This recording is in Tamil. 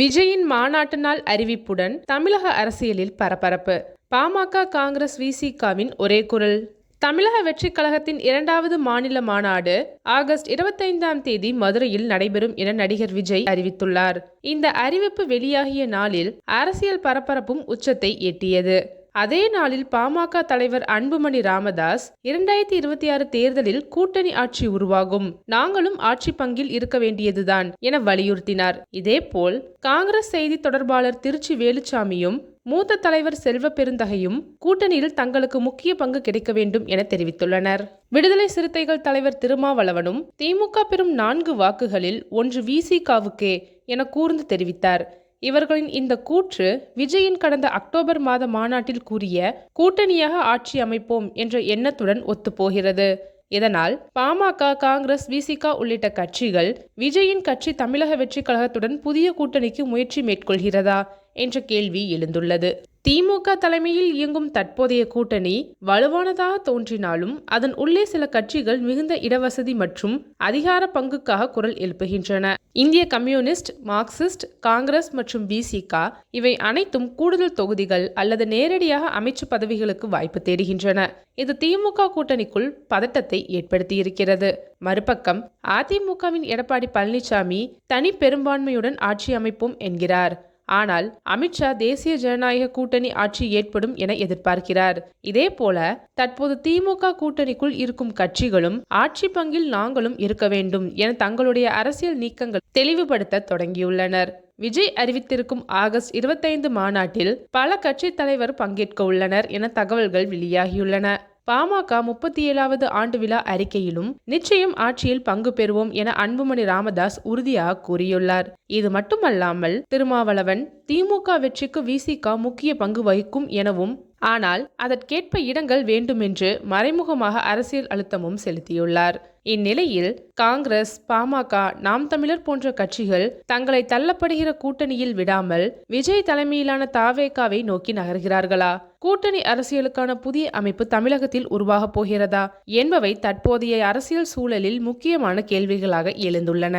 விஜயின் மாநாட்டு நாள் அறிவிப்புடன் தமிழக அரசியலில் பரபரப்பு. பாமக காங்கிரஸ் விசிகாவின் ஒரே குரல். தமிழக வெற்றிக் கழகத்தின் இரண்டாவது மாநில மாநாடு ஆகஸ்ட் இருபத்தைந்தாம் தேதி மதுரையில் நடைபெறும் என நடிகர் விஜய் அறிவித்துள்ளார். இந்த அறிவிப்பு வெளியாகிய நாளில் அரசியல் பரபரப்பும் உச்சத்தை எட்டியது. அதே நாளில் பாமக தலைவர் அன்புமணி ராமதாஸ் இரண்டாயிரத்தி இருபத்தி ஆறு தேர்தலில் கூட்டணி ஆட்சி உருவாகும். நாங்களும் ஆட்சி பங்கில் இருக்க வேண்டியதுதான் என வலியுறுத்தினார். இதேபோல் காங்கிரஸ் செய்தி தொடர்பாளர் திருச்சி வேலுச்சாமியும் மூத்த தலைவர் செல்வ பெருந்தகையும் கூட்டணியில் தங்களுக்கு முக்கிய பங்கு கிடைக்க வேண்டும் என தெரிவித்துள்ளனர். விடுதலை சிறுத்தைகள் தலைவர் திருமாவளவனும் திமுக பெறும் நான்கு வாக்குகளில் ஒன்று விசிகாவுக்கே என கூர்ந்து தெரிவித்தார். இவர்களின் இந்த கூற்று விஜயின் கடந்த அக்டோபர் மாத மாநாட்டில் கூறிய கூட்டணியாக ஆட்சி அமைப்போம் என்ற எண்ணத்துடன் ஒத்துப்போகிறது. இதனால் பாமக காங்கிரஸ் விசிக உள்ளிட்ட கட்சிகள் விஜயின் கட்சி தமிழக வெற்றி கழகத்துடன் புதிய கூட்டணிக்கு முயற்சி மேற்கொள்கிறதா என்ற கேள்வி எழுந்துள்ளது. திமுக தலைமையில் இயங்கும் தற்போதைய கூட்டணி வலுவானதாக தோன்றினாலும் அதன் உள்ளே சில கட்சிகள் மிகுந்த இடவசதி மற்றும் அதிகார பங்குக்காக குரல் எழுப்புகின்றன. இந்திய கம்யூனிஸ்ட் மார்க்சிஸ்ட் காங்கிரஸ் மற்றும் பிசிக இவை அனைத்தும் கூடுதல் தொகுதிகள் அல்லது நேரடியாக அமைச்சு பதவிகளுக்கு வாய்ப்பு தேடுகின்றன. இது திமுக கூட்டணிக்குள் பதட்டத்தை ஏற்படுத்தியிருக்கிறது. மறுபக்கம் அதிமுகவின் எடப்பாடி பழனிசாமி தனி பெரும்பான்மையுடன் ஆட்சி அமைப்போம் என்கிறார். ஆனால் அமித்ஷா தேசிய ஜனநாயக கூட்டணி ஆட்சி ஏற்படும் என எதிர்பார்க்கிறார். இதே போல தற்போது திமுக கூட்டணிக்குள் இருக்கும் கட்சிகளும் ஆட்சி பங்கில் நாங்களும் இருக்க வேண்டும் என தங்களுடைய அரசியல் நீக்கங்கள் தெளிவுபடுத்த தொடங்கியுள்ளனர். விஜய் அறிவித்திருக்கும் ஆகஸ்ட் இருபத்தைந்து மாநாட்டில் பல கட்சி தலைவர் பங்கேற்க உள்ளனர் என தகவல்கள் வெளியாகியுள்ளன. பாமக முப்பத்தி ஏழாவது ஆண்டு விழா அறிக்கையிலும் நிச்சயம் ஆட்சியில் பங்கு பெறுவோம் என அன்புமணி ராமதாஸ் உறுதியாக கூறியுள்ளார். இது மட்டுமல்லாமல் திருமாவளவன் திமுக வெற்றிக்கு விசிக முக்கிய பங்கு வகிக்கும் எனவும் ஆனால் அதற்கேற்ப இடங்கள் வேண்டுமென்று மறைமுகமாக அரசியல் அழுத்தமும் செலுத்தியுள்ளார். இந்நிலையில் காங்கிரஸ் பாமக நாம் தமிழர் போன்ற கட்சிகள் தங்களை தள்ளப்படுகிற கூட்டணியில் விடாமல் விஜய் தலைமையிலான தாவேகாவை நோக்கி நகர்கிறார்களா? கூட்டணி அரசியலுக்கான புதிய அமைப்பு தமிழகத்தில் உருவாகப் போகிறதா? என்பவை தற்போதைய அரசியல் சூழலில் முக்கியமான கேள்விகளாக எழுந்துள்ளன.